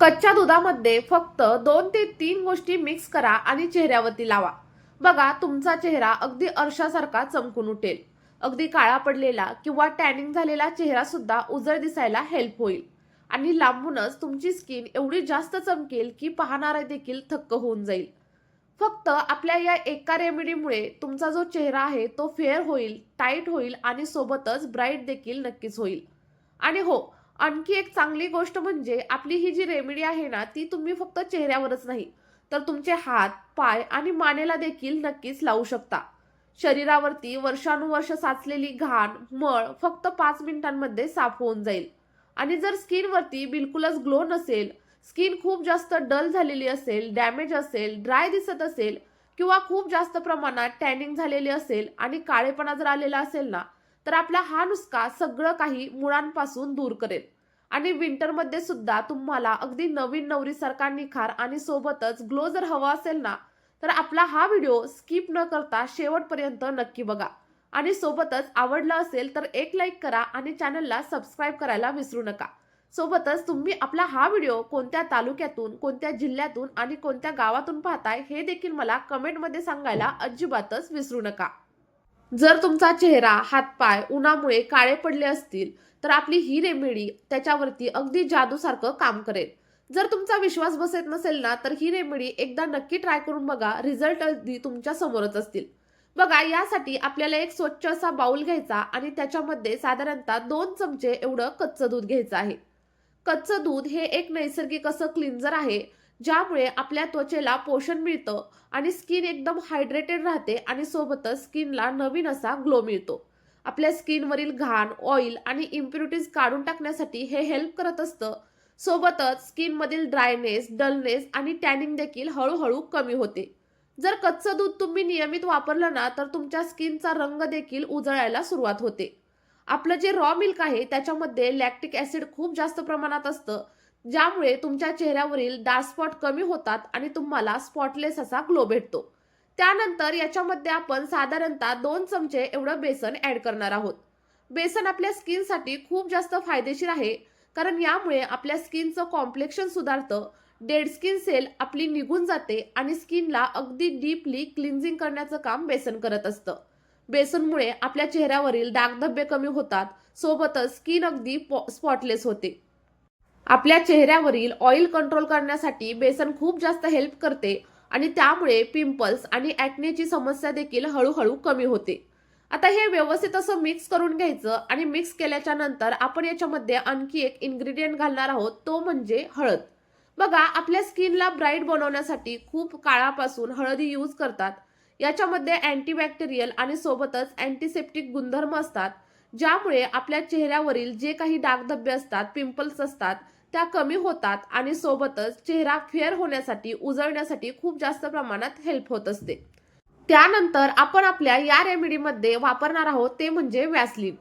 कच्च्या दुधामध्ये फक्त दोन ते तीन गोष्टी मिक्स करा आणि चेहऱ्यावरती लावा. बघा तुमचा चेहरा अगदी अर्शासारखा चमकून उठेल. अगदी काळा पडलेला किंवा टॅनिंग झालेला चेहरा सुद्धा उजळ दिसायला हेल्प होईल. आणि लांबूनच तुमची स्किन एवढी जास्त चमकेल की पाहणारा देखील थक्क होऊन जाईल. फक्त आपल्या या एका रेमेडीमुळे तुमचा जो चेहरा आहे तो फेअर होईल टाईट होईल आणि सोबतच ब्राईट देखील नक्कीच होईल. आणि हो आणखी एक चांगली गोष्ट म्हणजे आपली ही जी रेमेडी आहे ना ती तुम्ही फक्त चेहऱ्यावरच नाही तर तुमचे हात पाय आणि मानेला देखील नक्कीच लावू शकता. शरीरावरती वर्षानुवर्ष साचलेली घाण मळ फक्त पाच मिनिटांमध्ये साफ होऊन जाईल. आणि जर स्किनवरती बिलकुलच ग्लो नसेल स्किन खूप जास्त डल झालेली असेल डॅमेज असेल ड्राय दिसत असेल किंवा खूप जास्त प्रमाणात टॅनिंग झालेली असेल आणि काळेपणा जर आलेला असेल ना तर आपला हा नुसका सगळं काही मुळांपासून दूर करेल. आणि विंटरमध्ये सुद्धा तुम्हाला अगदी नवीन नवरीसारखा निखार आणि सोबतच ग्लो जर हवा असेल ना तर आपला हा व्हिडिओ स्किप न करता शेवटपर्यंत नक्की बघा. आणि सोबतच आवडला असेल तर एक लाईक करा आणि चॅनलला सबस्क्राईब करायला विसरू नका. सोबतच तुम्ही आपला हा व्हिडिओ कोणत्या तालुक्यातून कोणत्या जिल्ह्यातून आणि कोणत्या गावातून पाहताय हे देखील मला कमेंटमध्ये सांगायला अजिबातच विसरू नका. जर तुमचा चेहरा हातपाय उन्हामुळे काळे पडले असतील तर आपली ही रेमेडी त्याच्यावरती अगदी जादूसारखं काम करेल. जर तुमचा विश्वास बसत नसेल ना तर ही रेमेडी एकदा नक्की ट्राय करून बघा रिझल्ट अगदी तुमच्या समोरच असतील. बघा यासाठी आपल्याला एक स्वच्छ असा बाउल घ्यायचा आणि त्याच्यामध्ये साधारणतः दोन चमचे एवढं कच्चं दूध घ्यायचं आहे. कच्चं दूध हे एक नैसर्गिक असं क्लिन्झर आहे ज्यामुळे आपल्या त्वचेला पोषण मिळतं आणि स्किन एकदम हायड्रेटेड राहते आणि सोबतच स्किनला नवीन असा ग्लो मिळतो. आपल्या स्किनवरील घाण ऑइल आणि इम्प्युरिटीज काढून टाकण्यासाठी हे हेल्प करत असतं. सोबतच स्किनमधील ड्रायनेस डलनेस आणि टॅनिंग देखील हळूहळू कमी होते. जर कच्चं दूध तुम्ही नियमित वापरलं ना तर तुमच्या स्किनचा रंग देखील उजळायला सुरुवात होते. आपलं जे रॉ मिल्क आहे त्याच्यामध्ये लॅक्टिक ऍसिड खूप जास्त प्रमाणात असतं. ज्यामुळे तुमच्या चेहऱ्यावरील डार्क स्पॉट कमी होतात आणि तुम्हाला स्पॉटलेस असा ग्लो भेटतो. त्यानंतर याच्यामध्ये आपण साधारणतः दोन चमचे एवढं बेसन ऍड करणार आहोत. बेसन आपल्या स्किनसाठी खूप जास्त फायदेशीर आहे कारण यामुळे आपल्या स्किनचं कॉम्प्लेक्शन सुधारतं डेड स्किन सेल आपली निघून जाते आणि स्किनला अगदी डीपली क्लिन्झिंग करण्याचं काम बेसन करत असतं. बेसनमुळे आपल्या चेहऱ्यावरील डागधब्बे कमी होतात सोबतच स्किन अगदी स्पॉटलेस होते. आपल्या चेहऱ्यावरील ऑइल कंट्रोल करण्यासाठी बेसन खूप जास्त हेल्प करते आणि त्यामुळे पिंपल्स आणि ॲक्नेची समस्या देखील हळूहळू कमी होते. आता हे व्यवस्थित असं मिक्स करून घ्यायचं आणि मिक्स केल्याच्यानंतर आपण याच्यामध्ये आणखी एक इन्ग्रेडियंट घालणार आहोत तो म्हणजे हळद. बघा आपल्या स्किनला ब्राईट बनवण्यासाठी खूप काळापासून हळदी यूज करतात. याच्यामध्ये अँटीबॅक्टेरियल आणि सोबतच अँटीसेप्टिक गुणधर्म असतात ज्यामुळे आपल्या चेहऱ्यावरील जे काही डागधब्बे असतात पिंपल्स असतात त्या कमी होतात आणि सोबतच चेहरा फेअर होण्यासाठी उजळण्यासाठी खूप जास्त प्रमाणात हेल्प होत असते. त्यानंतर आपण आपल्या या रेमेडीमध्ये वापरणार आहोत ते म्हणजे व्हॅसलिन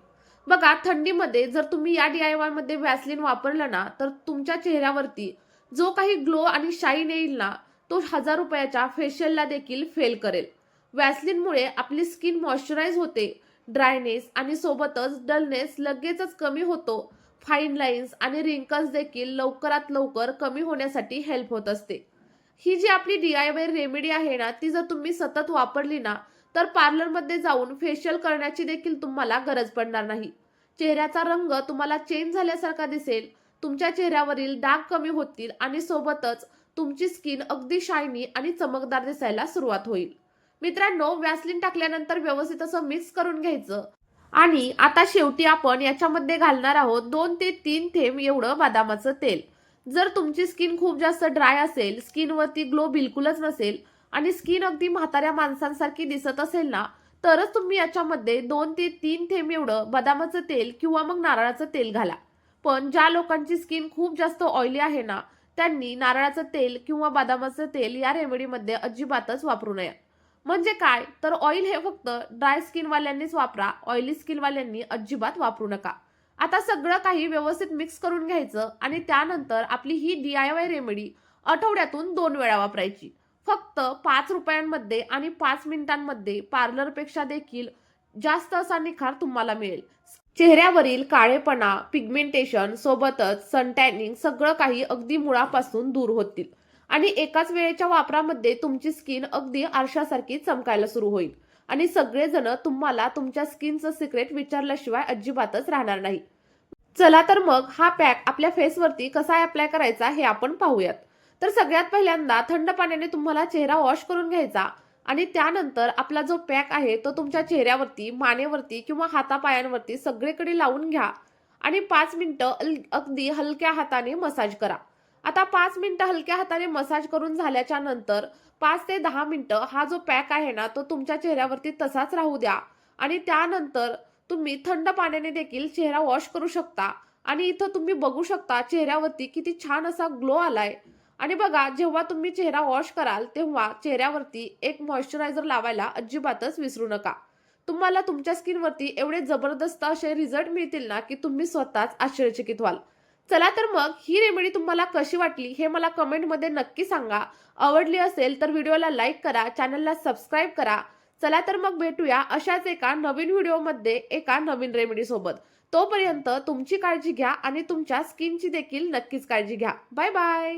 बघा थंडीमध्ये जर तुम्ही या डी आय वायमध्ये व्हॅसलिन वापरलं ना तर तुमच्या चेहऱ्यावरती जो काही ग्लो आणि शाईन येईल ना तो हजार रुपयाच्या फेशियलला देखील फेल करेल. व्हॅसलिनमुळे आपली स्किन मॉइश्चराईज होते ड्रायनेस आणि सोबतच डलनेस लगेचच कमी होतो. फाईन लाईन्स आणि रिंकल्स देखील लवकरात लवकर कमी होण्यासाठी हेल्प होत असते. ही जी आपली डी आय वाय रेमेडी आहे ना ती जर तुम्ही सतत वापरली ना तर पार्लरमध्ये जाऊन फेशियल करण्याची देखील तुम्हाला गरज पडणार नाही. चेहऱ्याचा रंग तुम्हाला चेंज झाल्यासारखा दिसेल तुमच्या चेहऱ्यावरील डाग कमी होतील आणि सोबतच तुमची स्किन अगदी शायनी आणि चमकदार दिसायला सुरुवात होईल. मित्रांनो व्यासलीन टाकल्यानंतर व्यवस्थित असं मिक्स करून घ्यायचं आणि आता शेवटी आपण याच्यामध्ये घालणार आहोत दोन ते तीन थेंब एवढं बदामाचं तेल. जर तुमची स्किन खूप जास्त ड्राय असेल स्किनवरती ग्लो बिलकुलच नसेल आणि स्किन अगदी म्हाताऱ्या माणसांसारखी दिसत असेल ना तरच तुम्ही याच्यामध्ये दोन ते तीन थेंब एवढं बदामाचं तेल किंवा मग नारळाचं तेल घाला. पण ज्या लोकांची स्किन खूप जास्त ऑइली आहे ना त्यांनी नारळाचं तेल किंवा बदामाचं तेल या रेमेडीमध्ये अजिबातच वापरू नये. म्हणजे काय? तर ऑइल हे फक्त ड्राय स्किनवाल्यांनीच वापरा. ऑइली स्किनवाल्यांनी अजिबात वापरू नका. आता सगळं काही व्यवस्थित मिक्स करून घ्यायचं आणि त्यानंतर आपली ही डी आय वाय रेमेडी आठवड्यातून दोन वेळा वापरायची. फक्त पाच रुपयांमध्ये आणि पाच मिनिटांमध्ये पार्लरपेक्षा देखील जास्त असा निखार तुम्हाला मिळेल. चेहऱ्यावरील काळेपणा पिगमेंटेशन सोबतच सनटॅनिंग सगळं काही अगदी मुळापासून दूर होतील. आणि एकाच वेळेच्या वापरामध्ये तुमची स्किन अगदी आरशासारखी चमकायला सुरू होईल. आणि सगळेजण तुम्हाला तुमच्या स्किनचं सिक्रेट विचारल्याशिवाय अजिबातच राहणार नाही. चला तर मग हा पॅक आपल्या फेसवरती कसा अप्लाय करायचा हे आपण पाहूयात. तर सगळ्यात पहिल्यांदा थंड पाण्याने तुम्हाला चेहरा वॉश करून घ्यायचा आणि त्यानंतर आपला जो पॅक आहे तो तुमच्या चेहऱ्यावरती मानेवरती किंवा हातापायांवरती सगळीकडे लावून घ्या. आणि पाच मिनिटं अल- अगदी हलक्या हाताने मसाज करा. आता पाच मिनिटं हलक्या हाताने मसाज करून झाल्याच्यानंतर पाच ते दहा मिनिटं हा जो पॅक आहे ना तो तुमच्या चेहऱ्यावरती तसाच राहू द्या. आणि त्यानंतर तुम्ही थंड पाण्याने देखील चेहरा वॉश करू शकता. आणि इथं तुम्ही बघू शकता चेहऱ्यावरती किती छान असा ग्लो आलाय. आणि बघा जेव्हा तुम्ही चेहरा वॉश कराल तेव्हा चेहऱ्यावरती एक मॉइश्चरायझर लावायला अजिबातच विसरू नका. तुम्हाला तुमच्या स्किनवरती एवढे जबरदस्त असे रिझल्ट मिळतील ना की तुम्ही स्वतःच आश्चर्यचकित व्हाल. चला तर मग ही रेमेडी तुम्हाला कशी वाटली हे मला कमेंटमध्ये नक्की सांगा. आवडली असेल तर व्हिडिओला लाईक करा चॅनलला सबस्क्राईब करा. चला तर मग भेटूया अशाच एका नवीन व्हिडिओमध्ये एका नवीन रेमेडीसोबत तोपर्यंत तुमची काळजी घ्या आणि तुमच्या स्किनची देखील नक्कीच काळजी घ्या. Bye bye